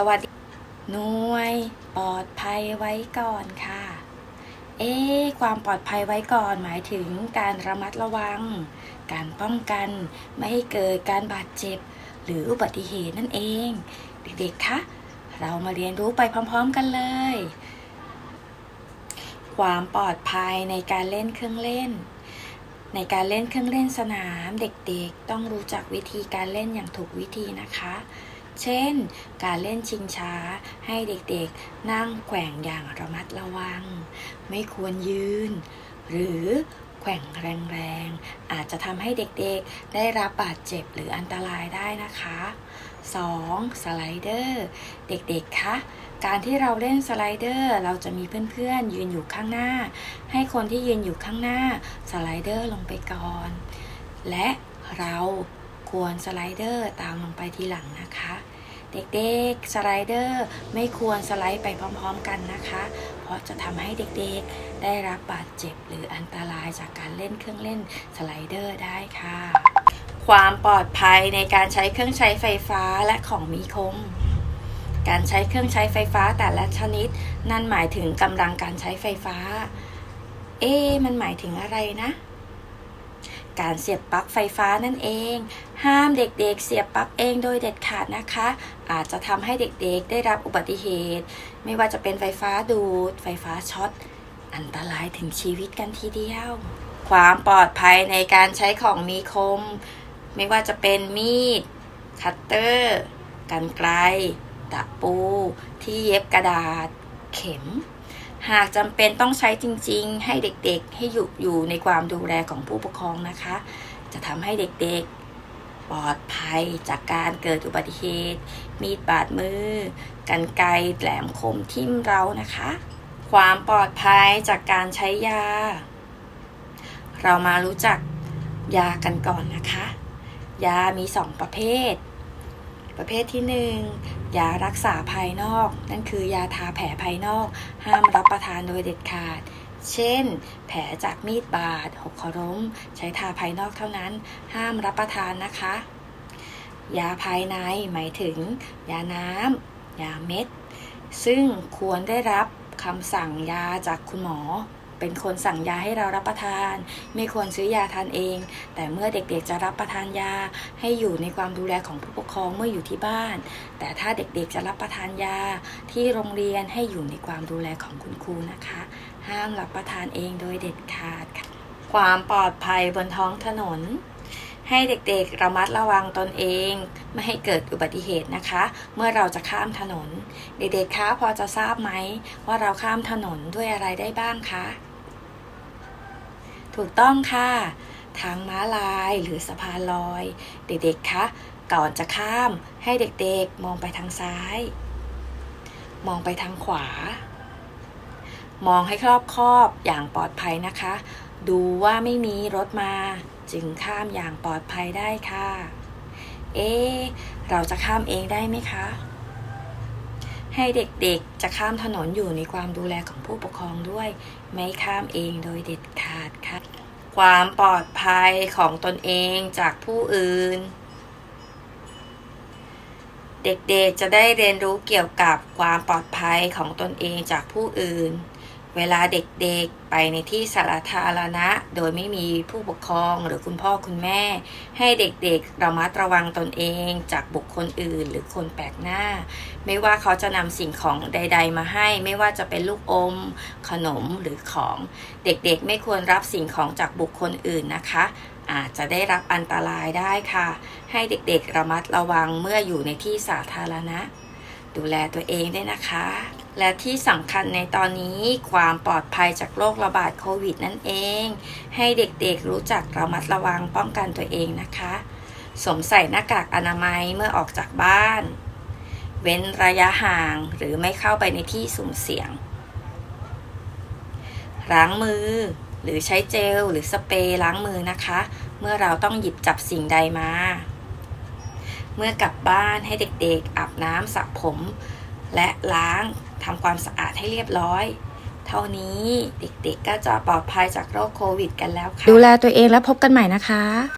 สวัสดี หน่วยปลอดภัยไว้ก่อนค่ะ เอ๊ะความปลอดภัยไว้ก่อนหมายถึงการระมัดระวัง การป้องกันไม่ให้เกิดการบาดเจ็บ หรืออุบัติเหตุนั่นเอง เด็กๆคะเรามาเรียนรู้ไปพร้อม ๆ กันเลย ความปลอดภัยในการเล่นเครื่องเล่น ในการเล่นเครื่องเล่นสนาม เด็กๆ ต้องรู้จักวิธีการเล่นอย่างถูกวิธีนะคะ เช่น การเล่นชิงช้าให้เด็กๆ นั่งแกว่งอย่างระมัดระวัง ไม่ควรยืน หรือแกว่งแรงๆ อาจจะทำให้เด็กๆ ได้รับบาดเจ็บหรืออันตรายได้นะคะ 2. สไลเดอร์ เด็กๆ คะ การที่เราเล่นสไลเดอร์ เราจะมีเพื่อนๆ ยืนอยู่ข้างหน้า ให้คนที่ยืนอยู่ข้างหน้าสไลเดอร์ลงไปก่อน และเรา ควรสไลเดอร์ตามลงไปทีหลังนะคะ เด็กๆสไลเดอร์ไม่ควรสไลด์ไปพร้อมๆกันนะคะ เพราะจะทำให้เด็กๆได้รับบาดเจ็บหรืออันตรายจากการเล่นเครื่องเล่นสไลเดอร์ได้ค่ะ ความปลอดภัยในการใช้เครื่องใช้ไฟฟ้าและของมีคมการใช้เครื่องใช้ไฟฟ้าแต่ละชนิด นั่นหมายถึงกำลังการใช้ไฟฟ้า เอ๊มันหมายถึงอะไรนะ การเสียบปลั๊กไฟฟ้านั่นเอง ห้ามเด็กๆ เสียบปลั๊กเองโดยเด็ดขาดนะคะ อาจจะทำให้เด็กๆ ได้รับอุบัติเหตุ ไม่ว่าจะเป็นไฟฟ้าดูด ไฟฟ้าช็อต อันตรายถึงชีวิตกันทีเดียว ความปลอดภัยในการใช้ของมีคม ไม่ว่าจะเป็นมีด คัตเตอร์ กันไกล ตะปู ที่เย็บกระดาษ เข็ม หากจำเป็นต้องใช้จริง ๆ ให้เด็กๆ ให้อยู่อยู่ในความดูแลของผู้ปกครองนะคะ จะทำให้เด็กๆ ปลอดภัยจากการเกิดอุบัติเหตุ มีดบาดมือ กันไกรแหลมคมทิ่มเรานะคะ ความปลอดภัยจากการใช้ยา เรามารู้จักยากันก่อนนะคะ ยามีสองประเภท ประเภทที่หนึ่งยารักษาภายนอก นั่นคือยาทาแผลภายนอก ห้ามรับประทานโดยเด็ดขาด เช่น แผลจากมีดบาด หกขล้ม ใช้ทาภายนอกเท่านั้น ห้ามรับประทานนะคะ ยาภายในหมายถึง ยาน้ำยาเม็ด ซึ่งควรได้รับคำสั่งยาจากคุณหมอ เป็นคนสั่งยาให้เรารับประทาน ไม่ควรซื้อยาทานเอง แต่เมื่อเด็กๆจะรับประทานยาให้อยู่ในความดูแลของผู้ปกครองเมื่ออยู่ที่บ้าน แต่ถ้าเด็กๆจะรับประทานยาที่โรงเรียนให้อยู่ในความดูแลของคุณครูนะคะ ห้ามรับประทานเองโดยเด็ดขาดค่ะความปลอดภัยบนท้องถนนให้เด็กๆ ระมัดระวังตนเอง ไม่ให้เกิดอุบัติเหตุนะคะ เมื่อเราจะข้ามถนน เด็กๆ คะพอจะทราบไหม ว่าเราข้ามถนนด้วยอะไรได้บ้างคะ ถูกต้องค่ะ ทางม้าลายหรือสะพานลอย เด็กๆคะก่อนจะข้ามให้เด็กๆ มองไปทางซ้าย มองไปทางขวา มองให้ครอบครอบอย่างปลอดภัยนะคะ ดูว่าไม่มีรถมา จึงข้ามอย่างปลอดภัยได้ค่ะ เอ๊เราจะข้ามเองได้ไหมคะ ให้เด็กๆ จะข้ามถนนอยู่ในความดูแลของผู้ปกครองด้วย ไม่ข้ามเองโดยเด็ดขาดค่ะ ความปลอดภัยของตนเองจากผู้อื่น เด็กๆจะได้เรียนรู้เกี่ยวกับความปลอดภัยของตนเองจากผู้อื่น เวลาเด็กๆ ไปในที่สาธารณะ โดยไม่มีผู้ปกครองหรือคุณพ่อคุณแม่ ให้เด็กๆระมัดระวังตนเองจากบุคคลอื่น หรือคนแปลกหน้า ไม่ว่าเขาจะนำสิ่งของใด ๆ มาให้ ไม่ว่าจะเป็นลูกอม ขนมหรือของ เด็กๆ ไม่ควรรับสิ่งของจากบุคคลอื่นนะคะ อาจจะได้รับอันตรายได้ค่ะ ให้เด็กๆระมัดระวังเมื่ออยู่ในที่สาธารณะ ดูแลตัวเองด้วยนะคะ และที่สำคัญในตอนนี้ความปลอดภัยจากโรคระบาดโควิดนั่นเอง ให้เด็กๆรู้จักระมัดระวังป้องกันตัวเองนะคะ สวมใส่หน้ากากอนามัยเมื่อออกจากบ้าน เว้นระยะห่างหรือไม่เข้าไปในที่สุ่มเสี่ยง ล้างมือหรือใช้เจลหรือสเปรย์ล้างมือนะคะ เมื่อเราต้องหยิบจับสิ่งใดมา เมื่อกลับบ้านให้เด็กๆอาบน้ำสระผม และล้าง ทำความสะอาดให้เรียบร้อย เท่านี้เด็กๆก็จะปลอดภัยจากโรคโควิด กันแล้วค่ะ ดูแลตัวเองแล้วพบกันใหม่นะคะ